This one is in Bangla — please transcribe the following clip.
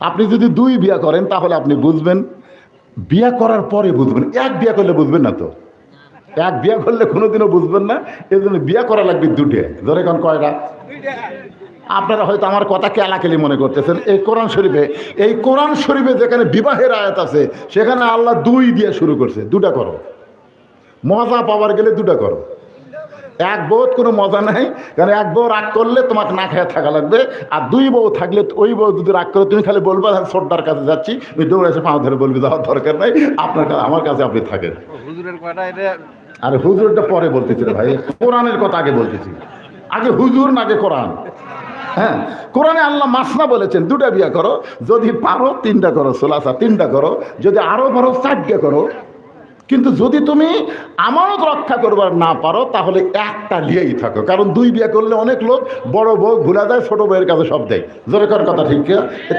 আপনি যদি দুই বিয়া করেন, তাহলে আপনি বুঝবেন, বিয়া করার পরে বুঝবেন, এক বিয়া করলে বুঝবেন না তো। এক বিয়া করলে কোনোদিনও বুঝবেন না এই জন্য বিয়া করা লাগবে দুটে ধরে কোন কয়টা? আপনারা হয়তো আমার কথা কেলাকেলি মনে করতেছেন, এই কোরআন শরীফে, এই কোরআন শরীফে যেখানে বিবাহের আয়াত আছে, সেখানে আল্লাহ দুই দিয়ে শুরু করছে, দুটা করো। মজা পাওয়ার গেলে দুটা করো। এক বউ কোনো মজা নাই কারণ এক বউ রাগ করলে তোমাকে না খেয়ে থাকা লাগবে আর দুই বউ থাকলে ওই বউ যদি রাগ করে তুমি খালি বলবা সর্দার কাছে যাচ্ছি ওই দৌড়ে এসে পাও ধরে বলবি যাওয়ার দরকার নাই আপনার কাছে আমার কাছে আপনি থাকেন। আর হুজুরটা পরে বলতেছি রে ভাই কোরআনের কথা আগে বলতেছি। আগে হুজুর না আগে কোরআন। হ্যাঁ কোরআনে আল্লাহ মাসনা বলেছেন দুটা বিয়া করো যদি পারো তিনটা করো সোলাসা তিনটা করো যদি আরও পারো চারটে করো কিন্তু যদি তুমি আমানত রক্ষা করবার না পারো, তাহলে একটা নিয়েই থাকো কারণ দুই বিয়ে করলে অনেক লোক বড় বউ ভুলা যায়, ছোট বউয়ের কাছে সব দেয় জোরে কর কথা ঠিক?